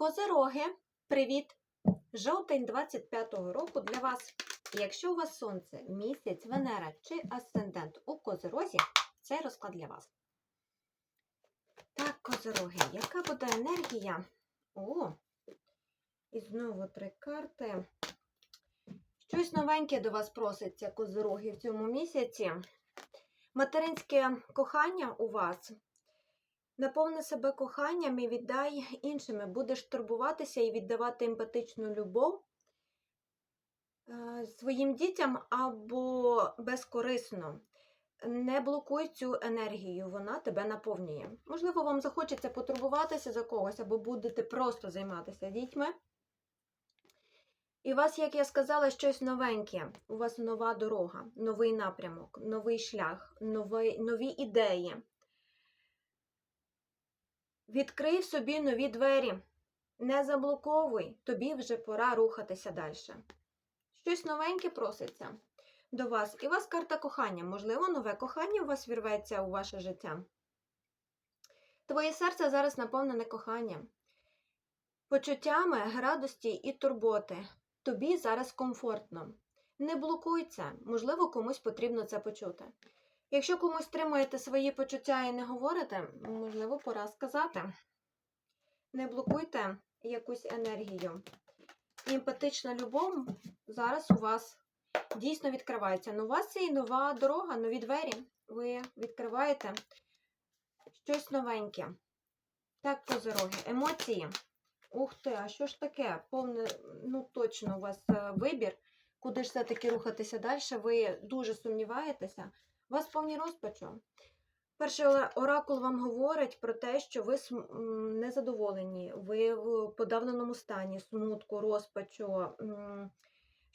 Козироги, привіт! Жовтень 25-го року для вас. Якщо у вас сонце, місяць, Венера чи асцендент у козирозі, цей розклад для вас. Так, козироги, яка буде енергія? О! І знову три карти. Щось новеньке до вас проситься, козироги, в цьому місяці. Материнське кохання у вас. Наповни себе коханням і віддай іншими. Будеш турбуватися і віддавати емпатичну любов е, своїм дітям або безкорисно. Не блокуй цю енергію, вона тебе наповнює. Можливо, вам захочеться потурбуватися за когось, або будете просто займатися дітьми. І у вас, як я сказала, щось новеньке. У вас нова дорога, новий напрямок, новий шлях, нові, нові ідеї. Відкрий собі нові двері. Не заблоковуй, тобі вже пора рухатися далі. Щось новеньке проситься до вас. І у вас карта кохання. Можливо, нове кохання у вас вірветься у ваше життя. Твоє серце зараз наповнене коханням, почуттями, радості і турботи. Тобі зараз комфортно. Не блокуй це, можливо, комусь потрібно це почути. Якщо комусь тримаєте свої почуття і не говорите, можливо, пора сказати. Не блокуйте якусь енергію. Емпатична любов зараз у вас дійсно відкривається. Ну, у вас це і нова дорога, нові двері. Ви відкриваєте щось новеньке. Так, козороги, емоції. Ух ти, а що ж таке? Повне, ну точно у вас е, вибір, куди ж все-таки рухатися далі. Ви дуже сумніваєтеся. Вас повні розпачу. Перший оракул вам говорить про те, що ви незадоволені, ви в подавленому стані, смутку, розпачу.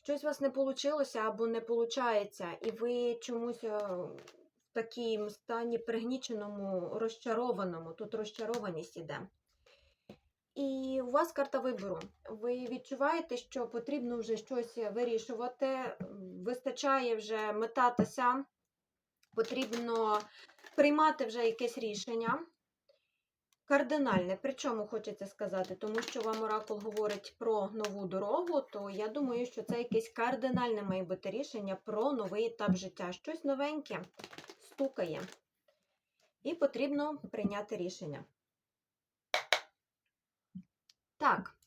Щось у вас не вийшло або не виходить, і ви чомусь е, в такому стані пригніченому, розчарованому. Тут розчарованість іде. І у вас карта вибору. Ви відчуваєте, що потрібно вже щось вирішувати, вистачає вже метатися, потрібно приймати вже якесь рішення. Кардинальне, причому хочеться сказати, тому що вам оракул говорить про нову дорогу, то я думаю, що це якесь кардинальне має бути рішення про новий етап життя. Щось новеньке стукає. І потрібно прийняти рішення. Так,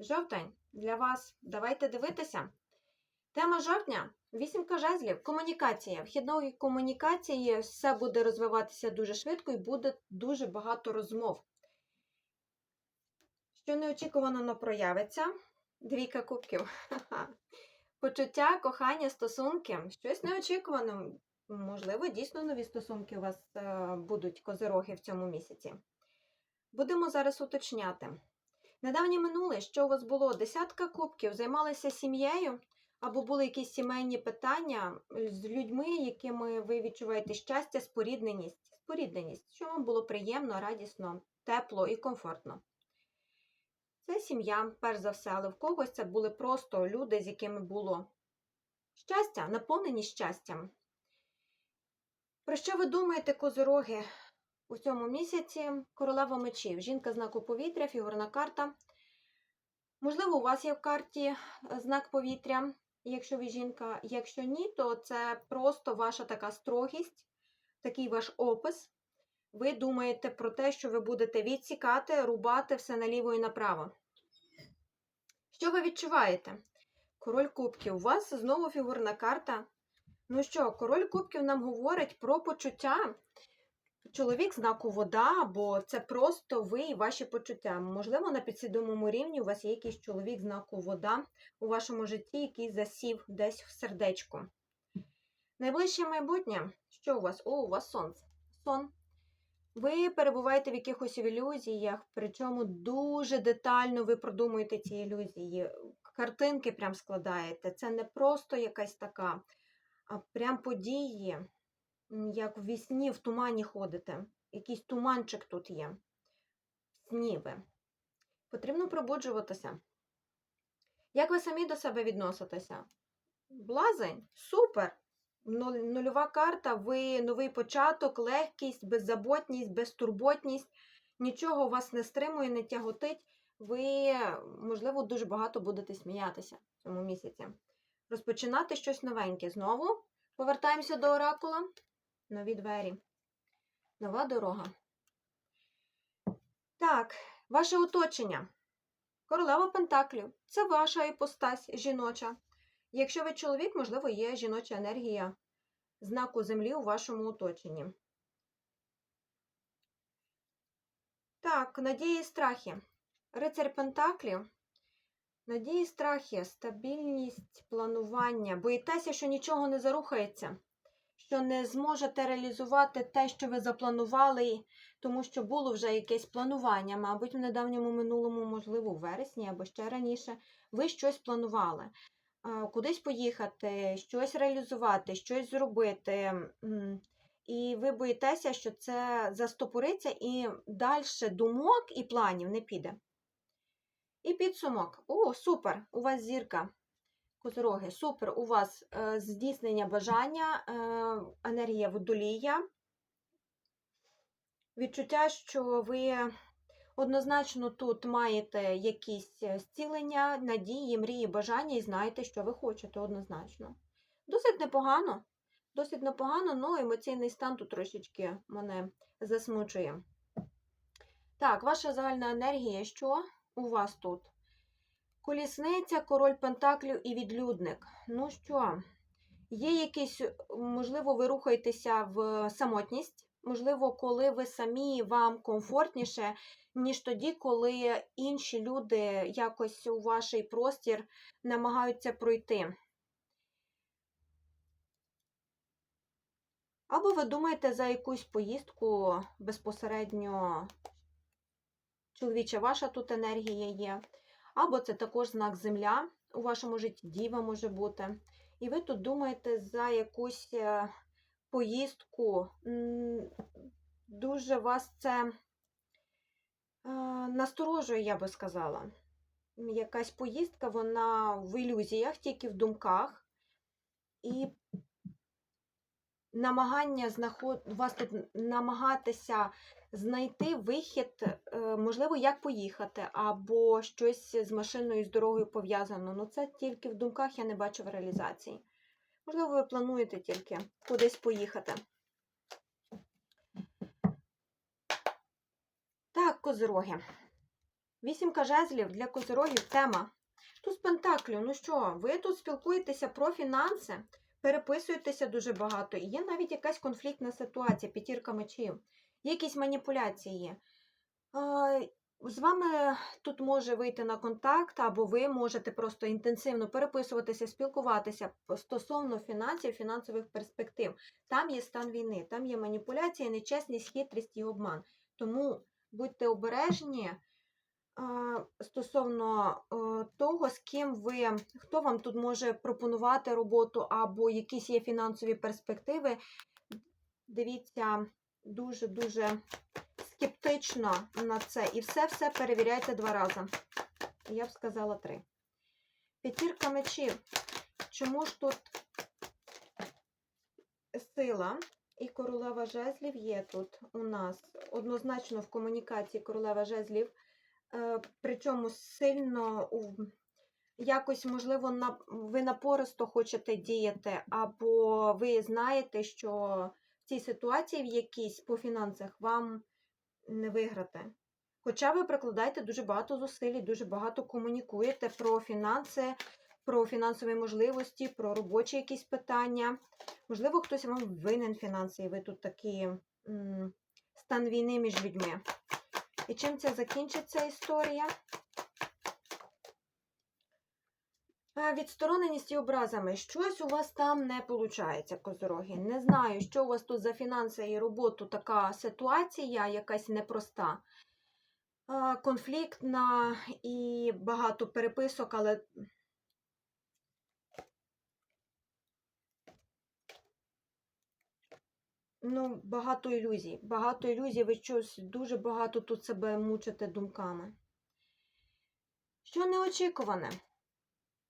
жовтень для вас. Давайте дивитися. Тема жовтня вісімка жезлів. Комунікація. Вхідної комунікації все буде розвиватися дуже швидко і буде дуже багато розмов. Що неочікувано но проявиться. Двійка кубків. Почуття, кохання, стосунки. Щось неочікувано. Можливо, дійсно нові стосунки у вас е, будуть козироги в цьому місяці. Будемо зараз уточняти. Недавнє минуле, що у вас було? Десятка кубків, займалися сім'єю, або були якісь сімейні питання з людьми, якими ви відчуваєте щастя, спорідненість. Спорідненість, що вам було приємно, радісно, тепло і комфортно. Це сім'я, перш за все, але в когось це були просто люди, з якими було щастя, наповнені щастям. Про що ви думаєте, козороги? У цьому місяці королева мечів, жінка знаку повітря, фігурна карта. Можливо, у вас є в карті е, знак повітря, якщо ви жінка. Якщо ні, то це просто ваша така строгість, такий ваш опис. Ви думаєте про те, що ви будете відсікати, рубати все наліво і направо. Що ви відчуваєте? Король кубків. У вас знову фігурна карта. Ну що, король кубків нам говорить про почуття. Чоловік знаку вода, бо це просто ви і ваші почуття. Можливо, на підсвідомому рівні у вас є якийсь чоловік знаку вода у вашому житті, який засів десь в сердечку. Найближче майбутнє. Що у вас? О, у вас сонце. Сон. Ви перебуваєте в якихось ілюзіях, причому дуже детально ви продумуєте ці ілюзії. Картинки прям складаєте. Це не просто якась така, а прям події як в вісні в тумані ходите. Якийсь туманчик тут є. В сні ви. Потрібно пробуджуватися. Як ви самі до себе відноситеся? Блазень? Супер! Нульова карта, ви новий початок, легкість, беззаботність, безтурботність. Нічого вас не стримує, не тяготить. ви, можливо, дуже багато будете сміятися в цьому місяці. Розпочинати щось новеньке. Знову повертаємося до оракула. Нові двері. Нова дорога. Так, ваше оточення. Королева Пентаклів. Це ваша іпостась жіноча. Якщо ви чоловік, можливо, є жіноча енергія знаку землі у вашому оточенні. Так, надії і страхи. Рицарь Пентаклів. Надії, страхи, стабільність, планування. Боїтеся, що нічого не зарухається, що не зможете реалізувати те, що ви запланували, тому що було вже якесь планування, мабуть, в недавньому минулому, можливо, у вересні або ще раніше, ви щось планували. Кудись поїхати, щось реалізувати, щось зробити. І ви боїтеся, що це застопориться і далі думок і планів не піде. І підсумок. О, супер! У вас зірка. Козороги, супер! У вас е, здійснення бажання, е, енергія водолія. Відчуття, що ви однозначно тут маєте якісь е, зцілення, надії, мрії, бажання і знаєте, що ви хочете однозначно. Досить непогано. Досить непогано, але емоційний стан тут трошечки мене засмучує. Так, ваша загальна енергія, що у вас тут? Колісниця, король Пентаклів і відлюдник. Ну що, є якісь, можливо, ви рухаєтеся в самотність, можливо, коли ви самі вам комфортніше, ніж тоді, коли інші люди якось у ваш простір намагаються пройти. Або ви думаєте за якусь поїздку безпосередньо чоловіча ваша тут енергія є. Або це також знак Земля у вашому житті, діва може бути. І ви тут думаєте за якусь е, поїздку. Дуже вас це е, насторожує, я би сказала. Якась поїздка, вона в ілюзіях, тільки в думках. І намагання знаход... вас тут намагатися знайти вихід, е, можливо, як поїхати, або щось з машиною з дорогою пов'язано. Ну це тільки в думках я не бачу в реалізації. Можливо, ви плануєте тільки кудись поїхати. Так, козироги. Вісімка жезлів для козирогів тема. Тут з Пентаклю. Ну що, ви тут спілкуєтеся про фінанси, переписуєтеся дуже багато. І є навіть якась конфліктна ситуація, п'ятірка мечів. Якісь маніпуляції. З вами тут може вийти на контакт, або ви можете просто інтенсивно переписуватися, спілкуватися стосовно фінансів, фінансових перспектив. Там є стан війни, там є маніпуляція, нечесність, хитрість і обман. Тому будьте обережні стосовно е, того, з ким ви, хто вам тут може пропонувати роботу, або якісь є фінансові перспективи. Дивіться дуже-дуже скептично на це. І все-все перевіряйте два рази. Я б сказала три. П'ятірка мечів. Чому ж тут сила і королева жезлів є тут у нас однозначно в комунікації королева жезлів, причому сильно якось, можливо, на, ви напористо хочете діяти, або ви знаєте, що в цій ситуації в якійсь по фінансах вам не виграти. Хоча ви прикладаєте дуже багато зусиль, дуже багато комунікуєте про фінанси, про фінансові можливості, про робочі якісь питання. Можливо, хтось вам винен фінанси, і ви тут такий м, стан війни між людьми. І чим це закінчиться історія? Відстороненість і образами. Щось у вас там не виходить, козороги. Не знаю, що у вас тут за фінанси і роботу така ситуація, якась непроста, конфліктна і багато переписок, але. Ну, багато ілюзій. Багато ілюзій, ви щось дуже багато тут себе мучите думками. Що неочікуване?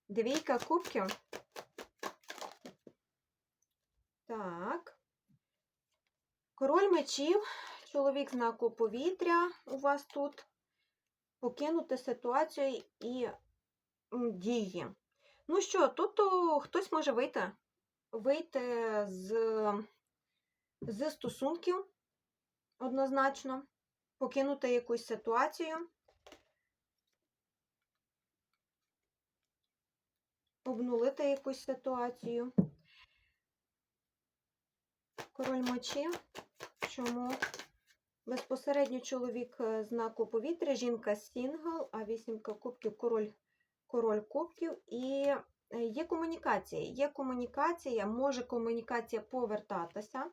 Двійка кубків. Так. Король мечів, чоловік знаку повітря у вас тут. покинути ситуацію і дії. Ну що, тут хтось може вийти, вийти з, з стосунків однозначно, покинути якусь ситуацію, обнулити якусь ситуацію. Король мечів. Чому? Безпосередньо чоловік е, знаку повітря, жінка сінгл, а вісімка кубків, король, король кубків. І е, є комунікація. Є комунікація, може комунікація повертатися.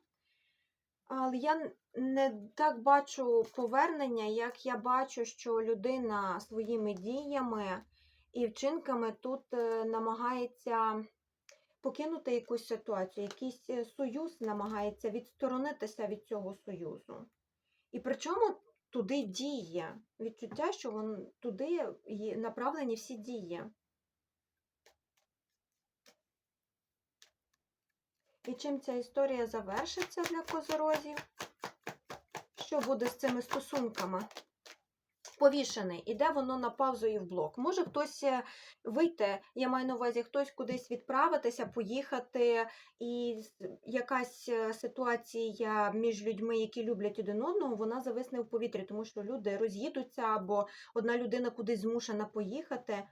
Але я не так бачу повернення, як я бачу, що людина своїми діями і вчинками тут е, намагається покинути якусь ситуацію, якийсь е, союз намагається відсторонитися від цього союзу. І причому туди діє. Відчуття, що вон, туди направлені всі дії. І чим ця історія завершиться для козорозів? Що буде з цими стосунками? Повішений, іде воно на паузу і в блок. Може хтось е, вийти, я маю на увазі, хтось кудись відправитися, поїхати, і якась е, ситуація між людьми, які люблять один одного, вона зависне в повітрі, тому що люди роз'їдуться, або одна людина кудись змушена поїхати.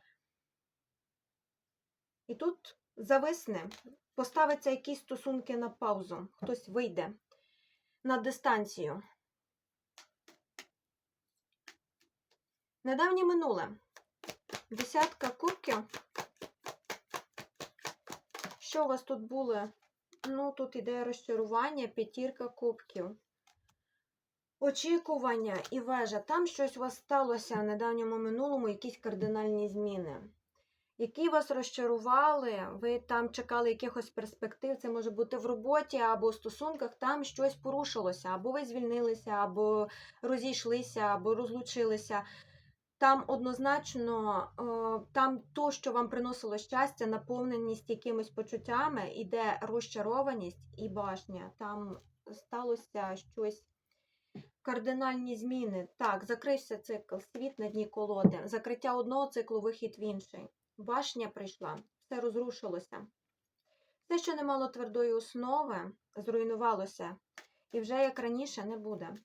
І тут зависне, поставиться якісь стосунки на паузу, хтось вийде на дистанцію. Недавнє минуле. Десятка кубків. Що у вас тут було? Ну, тут іде розчарування, п'ятірка кубків. Очікування і вежа. Там щось у вас сталося в недавньому минулому, якісь кардинальні зміни. Які вас розчарували, ви там чекали якихось перспектив, це може бути в роботі або в стосунках, там щось порушилося, або ви звільнилися, або розійшлися, або розлучилися. Там однозначно, е, там то, що вам приносило щастя, наповненість якимись почуттями, іде розчарованість і башня. Там сталося щось. Кардинальні зміни. Так, закрився цикл, світ на дні колоди, закриття одного циклу, вихід в інший. Башня прийшла, все розрушилося. Все, що не мало твердої основи, зруйнувалося, і вже як раніше не буде.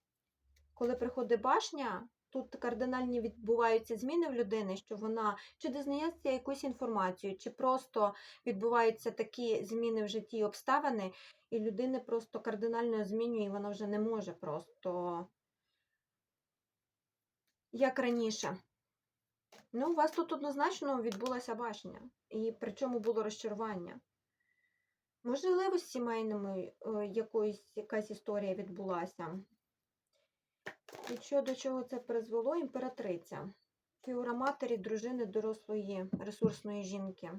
Коли приходить башня, тут кардинальні відбуваються зміни в людини, що вона чи дізнається якусь інформацію, чи просто відбуваються такі зміни в житті і обставини, і людини просто кардинально змінює, і вона вже не може просто як раніше. Ну, у вас тут однозначно відбулася башня, і причому було розчарування. Можливо, з сімейними е, якоюсь якась історія відбулася. І що до чого це призвело? Імператриця. Фігура матері, дружини, дорослої, ресурсної жінки.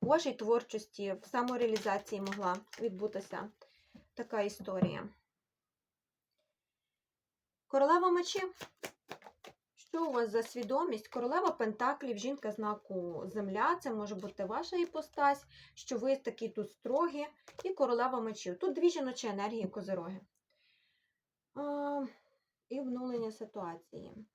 У вашій творчості, в самореалізації могла відбутися така історія. Королева мечів. Що у вас за свідомість? Королева Пентаклів, жінка знаку Земля, це може бути ваша іпостась, що ви такі тут строгі, і королева мечів. Тут дві жіночі енергії козироги. А, і обнулення ситуації.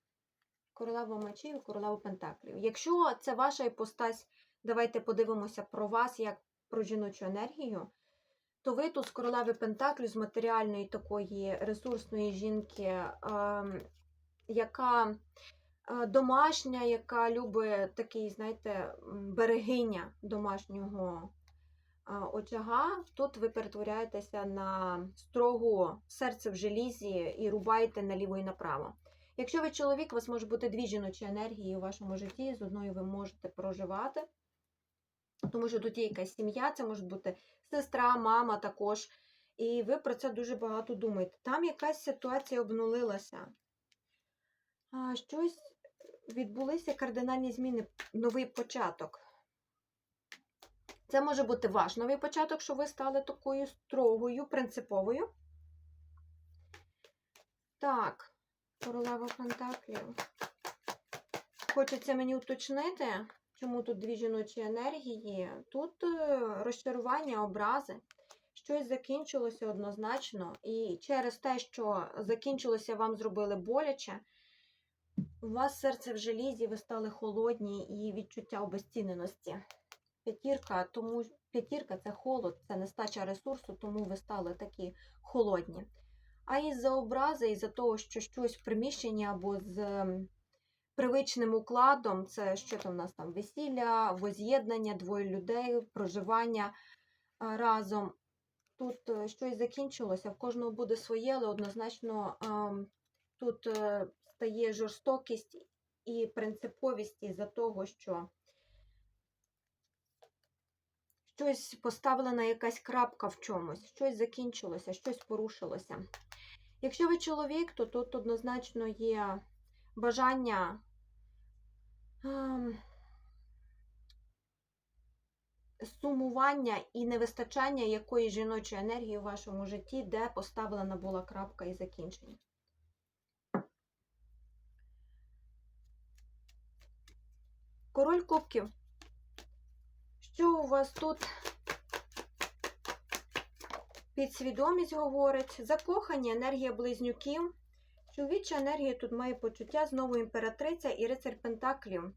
Королева мечів королева Пентаклів. Якщо це ваша іпостась, давайте подивимося про вас як про жіночу енергію, то ви тут з королеви Пентаклів, з матеріальної такої ресурсної жінки, ем, яка е, домашня, яка любить такий, знаєте, берегиня домашнього е, очага, тут ви перетворяєтеся на строгу серце в желізі і рубаєте наліво і направо. Якщо ви чоловік, у вас може бути дві жіночі енергії у вашому житті, з одною ви можете проживати, тому що тут є якась сім'я, це може бути сестра, мама також. І ви про це дуже багато думаєте. Там якась ситуація обнулилася. Щось відбулися кардинальні зміни, новий початок. Це може бути ваш новий початок, що ви стали такою строгою, принциповою. Так, королева Пентаклів. Хочеться мені уточнити, чому тут дві жіночі енергії. Тут е, розчарування, образи. Щось закінчилося однозначно. І через те, що закінчилося, вам зробили боляче. У вас серце в желізі, ви стали холодні і відчуття обезціненості. П'ятірка, тому п'ятірка це холод, це нестача ресурсу, тому ви стали такі холодні. А із-за образи, із-за того, що щось в приміщенні або з ем, привичним укладом, це що там у нас там весілля, воз'єднання, двоє людей, проживання разом. Тут е, щось закінчилося, в кожного буде своє, але однозначно ем, тут е, стає жорстокість і принциповість із-за того, що щось поставлена якась крапка в чомусь, щось закінчилося, щось порушилося. Якщо ви чоловік, то тут однозначно є бажання ем, сумування і невистачання якоїсь жіночої енергії в вашому житті, де поставлена була крапка і закінчення. Король кубків. Що у вас тут? Підсвідомість говорить, закохані, енергія близнюків. Чоловіча енергія тут має почуття, знову імператриця і рицарь Пентаклів.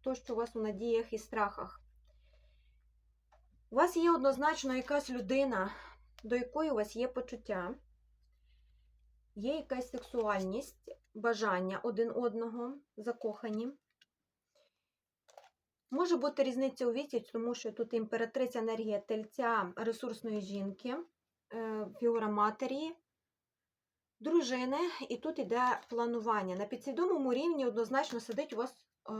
То, що у вас у надіях і страхах. У вас є однозначно якась людина, до якої у вас є почуття, є якась сексуальність, бажання один одного, закохані. Може бути різниця у віці, тому що тут імператриця енергія тельця ресурсної жінки, е, фігура матері, дружини, і тут іде планування. На підсвідомому рівні однозначно сидить у вас е,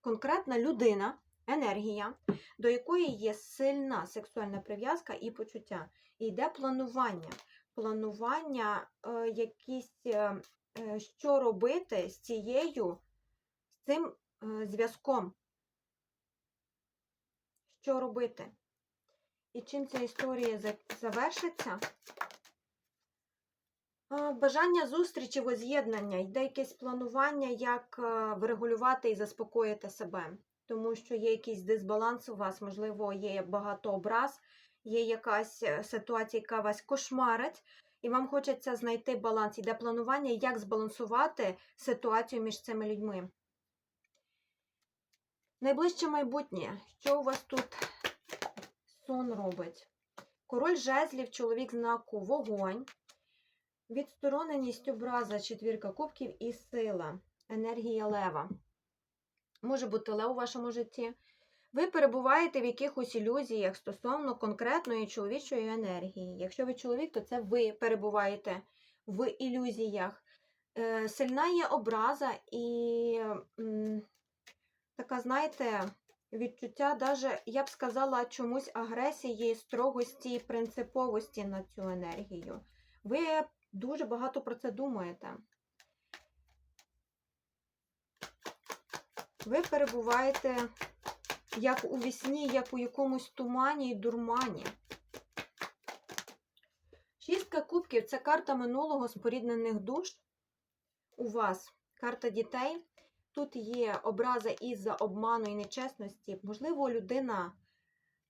конкретна людина, енергія, до якої є сильна сексуальна прив'язка і почуття. І йде планування. Планування, е, якісь, що робити з цією, з цим зв'язком що робити. І чим ця історія завершиться? Бажання зустрічі, воз'єднання, йде якесь планування, як е, врегулювати і заспокоїти себе. Тому що є якийсь дисбаланс у вас, можливо, є багато образ, є якась е, ситуація, яка вас кошмарить, і вам хочеться знайти баланс. Йде планування, як збалансувати ситуацію між цими людьми. Найближче майбутнє. Що у вас тут сон робить? Король жезлів, чоловік знаку вогонь. Відстороненість образа, четвірка кубків і сила. Енергія лева. Може бути лев у вашому житті. Ви перебуваєте в якихось ілюзіях стосовно конкретної чоловічої енергії. Якщо ви чоловік, то це ви перебуваєте в ілюзіях. Е, Сильна є образа і така, знаєте, відчуття, даже, я б сказала, чомусь агресії, строгості, принциповості на цю енергію. Ви дуже багато про це думаєте. Ви перебуваєте як у вісні, як у якомусь тумані і дурмані. Шістка кубків це карта минулого споріднених душ. У вас карта дітей. Тут є образа із-за обману і нечесності. Можливо, людина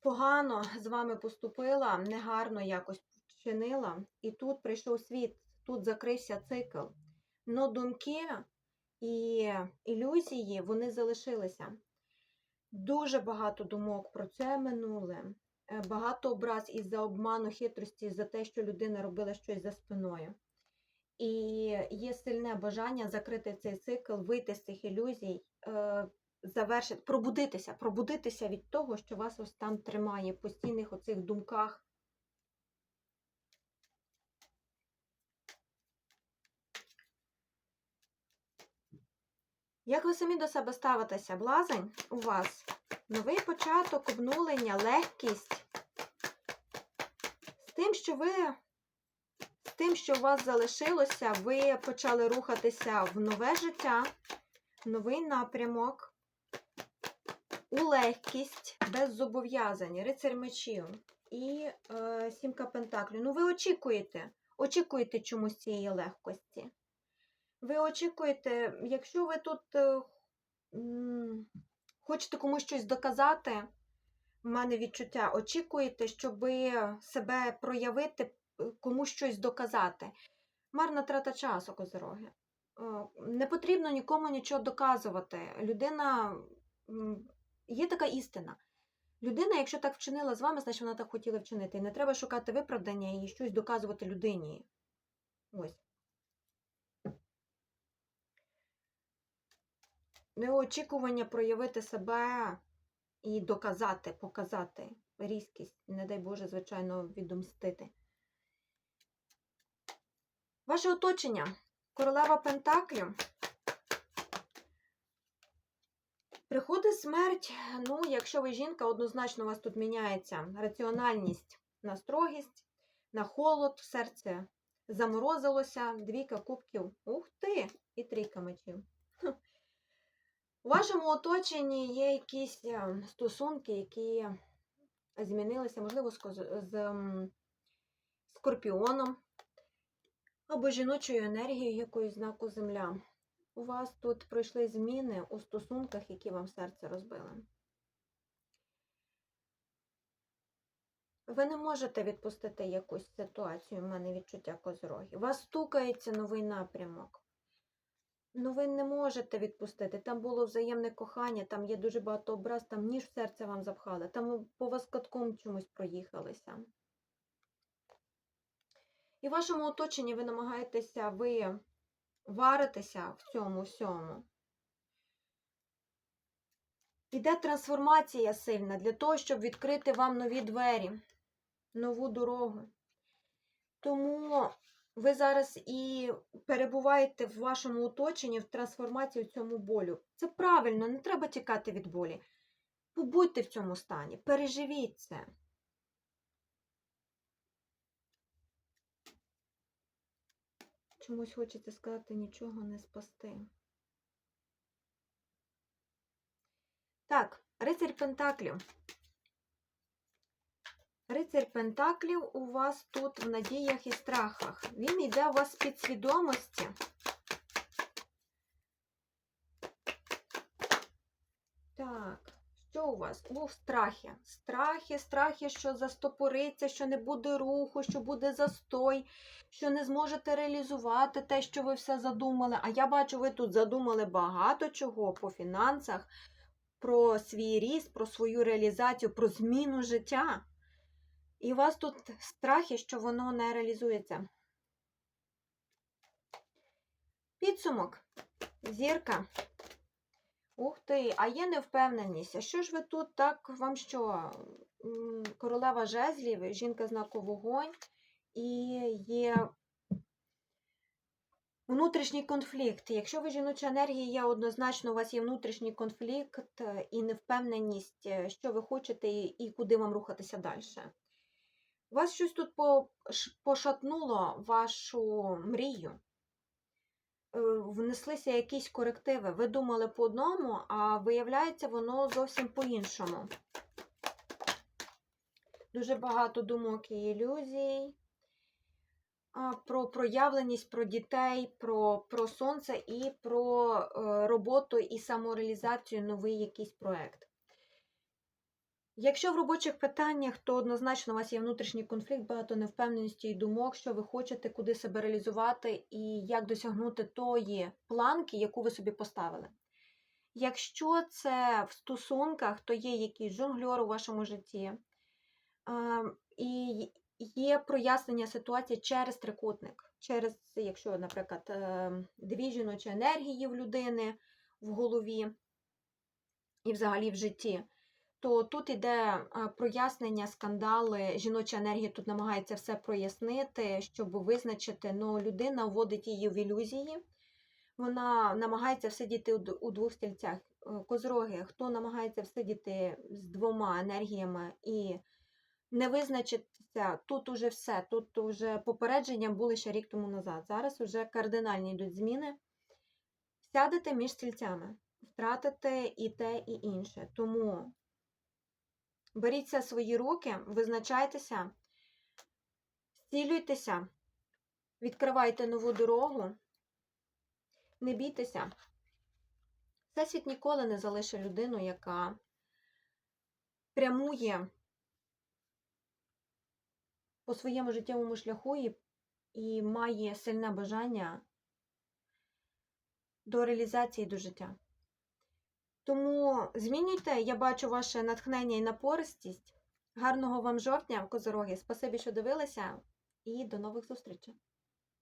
погано з вами поступила, негарно якось вчинила, і тут прийшов світ, тут закрився цикл. Но думки і ілюзії вони залишилися. Дуже багато думок про це минуле, е, багато образ із-за обману, хитрості, за те, що людина робила щось за спиною. І є сильне бажання закрити цей цикл, вийти з цих ілюзій, е, завершити, пробудитися, пробудитися від того, що вас ось там тримає в постійних оцих думках. Як ви самі до себе ставитеся? Блазень у вас новий початок, обнулення, легкість. З тим, що ви тим, що у вас залишилося, ви почали рухатися в нове життя, новий напрямок, у легкість, без зобов'язань, рицарь мечів і е, сімка пентаклів. Ну, ви очікуєте, очікуєте чомусь цієї легкості. Ви очікуєте, якщо ви тут е, хочете комусь щось доказати, в мене відчуття, очікуєте, щоб себе проявити, комусь щось доказати. Марна трата часу, козороги. Е, Не потрібно нікому нічого доказувати. Людина є така істина. Людина, якщо так вчинила з вами, значить вона так хотіла вчинити. І не треба шукати виправдання і щось доказувати людині. Ось. Неочікування проявити себе і доказати, показати різкість, не дай Боже, звичайно, відомстити. Ваше оточення. Королева Пентаклів. Приходить смерть. Ну, якщо ви жінка, однозначно у вас тут міняється раціональність на строгість, на холод, серце заморозилося, двійка кубків. Ух ти! І трійка мечів. У вашому оточенні є якісь е, стосунки, які змінилися, можливо, з, скорпіоном або жіночою енергією якоюсь знаку Земля. У вас тут пройшли зміни у стосунках, які вам серце розбили. Ви не можете відпустити якусь ситуацію, в мене відчуття козроги. Вас стукається новий напрямок. Ну, ви не можете відпустити. Там було взаємне кохання, там є дуже багато образ, там ніж серце вам запхали, там по вас катком чомусь проїхалися. І в вашому оточенні ви намагаєтеся, ви варитеся в цьому всьому. Іде трансформація сильна для того, щоб відкрити вам нові двері, нову дорогу. Тому ви зараз і перебуваєте в вашому оточенні в трансформації в цьому болю. Це правильно, не треба тікати від болі. Побудьте в цьому стані, переживіть це. Чомусь хочеться сказати нічого не спасти. Так, рицарь Пентаклів. Рицарь Пентаклів у вас тут в надіях і страхах. Він йде у вас з підсвідомості. Так, що у вас? У страхи. Страхи, страхи, що застопориться, що не буде руху, що буде застой, що не зможете реалізувати те, що ви все задумали. А я бачу, ви тут задумали багато чого по фінансах, про свій ріст, про свою реалізацію, про зміну життя. І у вас тут страхи, що воно не реалізується. Підсумок. Зірка. Ух ти, а є невпевненість. А що ж ви тут так вам що? Королева жезлів, жінка знаку вогонь, і є внутрішній конфлікт. Якщо ви жіноча енергія, є однозначно, у вас є внутрішній конфлікт і невпевненість, що ви хочете і куди вам рухатися далі. Вас щось тут пошатнуло вашу мрію. Е, Внеслися якісь корективи. Ви думали по одному, а виявляється, воно зовсім по-іншому. Дуже багато думок і ілюзій. Про проявленість, про дітей, про, про сонце і про е, роботу і самореалізацію новий якийсь проект. Якщо в робочих питаннях, то однозначно у вас є внутрішній конфлікт, багато невпевненості і думок, що ви хочете, куди себе реалізувати і як досягнути тої планки, яку ви собі поставили. Якщо це в стосунках, то є якийсь жонглер у вашому житті, і є прояснення ситуації через трикутник, через, якщо, наприклад, е, дві жіночі енергії в людини в голові і взагалі в житті то тут іде е, прояснення, скандали, жіноча енергія тут намагається все прояснити, щоб визначити, ну, людина вводить її в ілюзії, вона намагається всидіти у двох стільцях. Е, Козроги, хто намагається всидіти з двома енергіями і не визначитися, тут уже все, тут уже попередження були ще рік тому назад. Зараз вже кардинальні йдуть зміни. Сядете між стільцями, втратите і те, і інше. Тому Беріться свої руки, визначайтеся, зцілюйтеся, відкривайте нову дорогу, не бійтеся. Всесвіт ніколи не залишить людину, яка прямує по своєму життєвому шляху і, і має сильне бажання до реалізації до життя. Тому змінюйте, я бачу ваше натхнення і напористість. Гарного вам жовтня, козороги. Спасибі, що дивилися, і до нових зустрічей.